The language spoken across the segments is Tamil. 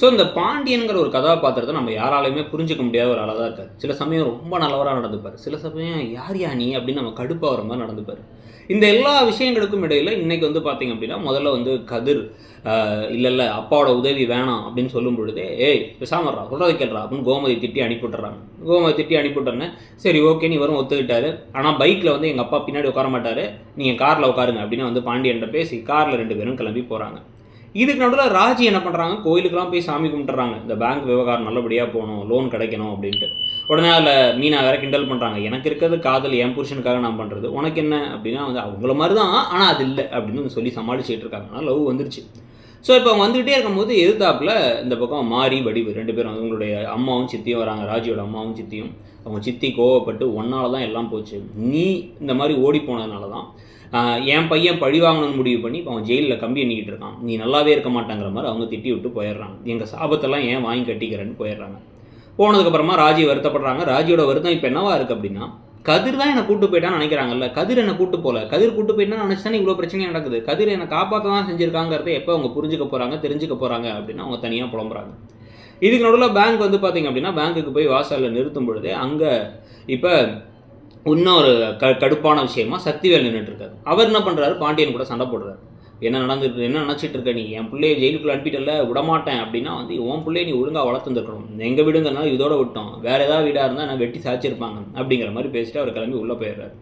ஸோ இந்த பாண்டியன்கிற ஒரு கதாபாத்திரத்தை நம்ம யாராலையுமே புரிஞ்சிக்க முடியாத ஒரு ஆளாக தான் இருக்கார். சில சமயம் ரொம்ப நல்லவராக நடந்துப்பார். சில சமயம் யார் யா நீ? அப்படின்னு நம்ம கடுப்பாகிற மாதிரி நடந்துப்பார். இந்த எல்லா விஷயங்களுக்கும் இடையில் இன்னைக்கு வந்து பார்த்தீங்க அப்படின்னா முதல்ல வந்து கதிர் இல்லை இல்லை அப்பாவோட உதவி வேணாம் அப்படின்னு சொல்லும் பொழுதே ஏய் பேசாமறா சொல்கிறத கேள்றா அப்படின்னு கோமதி திட்டி அனுப்பிவிட்டுறாங்க கோமதி திட்டி அனுப்பிவிட்டோன்னே சரி ஓகே நீ வரும் ஒத்துக்கிட்டாரு. ஆனால் பைக்கில் வந்து எங்கள் அப்பா பின்னாடி உட்கார மாட்டார். நீங்கள் காரில் உட்காருங்க அப்படின்னு வந்து பாண்டியன்ட்ட பேசி காரில் ரெண்டு பேரும் கிளம்பி போகிறாங்க இதுக்கு நடுவில் ராஜி என்ன பண்ணுறாங்க கோயிலுக்கெல்லாம் போய் சாமி கும்பிட்டுறாங்க. இந்த பேங்க் விவகாரம் நல்லபடியாக போகணும் லோன் கிடைக்கணும் அப்படின்ட்டு. உடனே அதில் மீனா வேற கிண்டல் பண்ணுறாங்க எனக்கு இருக்கிறது காதல் என் புருஷனுக்காக நான் பண்ணுறது உனக்கு என்ன? அப்படின்னா வந்து அவங்கள மாதிரி தான் ஆனால் அது இல்லை அப்படின்னு சொல்லி சமாளிச்சுட்டு இருக்காங்க. ஆனால் லவ் வந்துருச்சு. ஸோ இப்போ அவங்க வந்துகிட்டே இருக்கும்போது எதிர்த்தாப்பில் இந்த பக்கம் மாறி வடிவு ரெண்டு பேரும் அவங்களுடைய அம்மாவும் சித்தியும் வராங்க ராஜியோட அம்மாவும் சித்தியும். அவங்க சித்தி கோவப்பட்டு ஒன்னால தான் எல்லாம் போச்சு. நீ இந்த மாதிரி ஓடி போனதுனால தான் என் பையன் பழி வாங்கணும்னு முடிவு பண்ணி இப்போ அவன் ஜெயிலில் கம்பி எண்ணிக்கிட்டு இருக்கான். நீ நல்லாவே இருக்க மாட்டாங்கிற மாதிரி அவங்க திட்டி விட்டு போயிடுறாங்க. எங்கள் சாபத்தெல்லாம் ஏன் வாங்கி கட்டிக்கிறேன்னு போயிடுறாங்க. போனதுக்கப்புறமா ராஜி வருத்தப்படுறாங்க. ராஜியோட வருத்தம் இப்போ என்னவா இருக்குது அப்படின்னா கதிர் தான் என்னை கூட்டு போயிட்டான்னு நினைக்கிறாங்கல்ல. கதிர் என்னை கூட்டு போல. கதிர் கூட்டு போயிட்டா நினச்சானே இவ்வளோ பிரச்சனை நடக்குது. கதிர் என்னை காப்பாற்ற தான் செஞ்சிருக்காங்கிறத எப்போ அவங்க புரிஞ்சுக்க போகிறாங்க தெரிஞ்சுக்க போகிறாங்க அப்படின்னு அவங்க தனியாக புலம்புறாங்க. இதுக்கு நடுவில் பேங்க் வந்து பார்த்தீங்க அப்படின்னா பேங்க்குக்கு போய் வாசலில் நிறுத்தும் பொழுது அங்கே இப்போ இன்னொரு க கடுப்பான விஷயமா சக்திவேல் நின்றுட்டு இருக்காரு. அவர் என்ன பண்ணுறாரு பாண்டியன் கூட சண்டை போடுறாரு. என்ன நடந்துட்டு என்ன நினச்சிட்டு இருக்க நீ? என் பிள்ளைய ஜெயிலுக்குள்ள அனுப்பிட்டல விடமாட்டேன் அப்படின்னா வந்து உன் பிள்ளைய நீ ஒழுங்காக வளர்த்துருக்கணும் எங்கள் வீடுங்கிறனால இதோட விட்டோம். வேறு ஏதாவது வீடாக இருந்தால் நான் வெட்டி சாச்சிருப்பாங்க அப்படிங்கிற மாதிரி பேசிட்டு அவர் கிளம்பி உள்ளே போயிடுறாரு.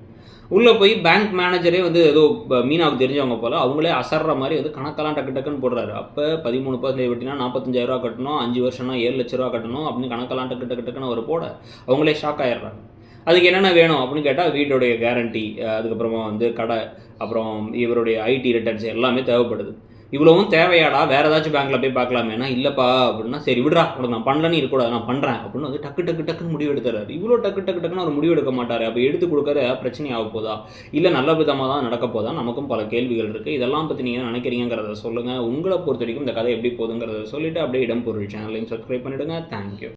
உள்ளே போய் பேங்க் மேனேஜரே வந்து ஏதோ மீனாவுக்கு தெரிஞ்சவங்க போல் அவங்களே அசர்ற மாதிரி வந்து கணக்கெல்லாம் டக்கு டக்குன்னு போடுறாரு. அப்போ பதிமூணு பர்சன்டேஜ் வெட்டினா நாற்பத்தஞ்சாயிரரூவா கட்டணும் அஞ்சு வருஷம்னா ஏழு லட்ச ரூபா கட்டணும் அப்படின்னு கணக்கெல்லாம் டக்கு டக்கு டக்குன்னு அவர் போட அவங்களே ஷாக் ஆயிடுறாங்க அதுக்கு என்னென்ன வேணும் அப்படின்னு கேட்டால் வீட்டுடைய கேரண்டி அதுக்கப்புறமா வந்து கடை அப்புறம் இவருடைய ஐடி ரிட்டர்ன்ஸ் எல்லாமே தேவைப்படுது. இவ்வளவும் தேவையாடா வேற ஏதாச்சும் பேங்க்ல போய் பார்க்கலாமேனா இல்லப்பா அப்படின்னா சரி விடுறா. உனக்கு நான் பண்ணலன்னு இருக்கக்கூடாது நான் பண்றேன் அப்படின்னு வந்து டக்கு டக்கு டக்குன்னு முடிவு எடுத்துறாரு. இவ்வளோ டக்கு டக்கு டக்குன்னு அவர் முடிவு எடுக்க மாட்டாரு. அப்போ எடுத்து கொடுக்கற பிரச்சனை ஆக போதா? இல்லை நல்ல விதமாக தான் நடக்க போதா? நமக்கும் பல கேள்விகள் இருக்கு. இதெல்லாம் பற்றி நீங்கள் நினைக்கிறீங்கிறத சொல்லுங்க. உங்களை பொறுத்த வரைக்கும் இந்த கதை எப்படி போகுதுங்கிறத சொல்லிட்டு அப்படியே இடம் பொருள் சேனலையும் சப்ஸ்கிரைப் பண்ணிடுங்க. தேங்க்யூ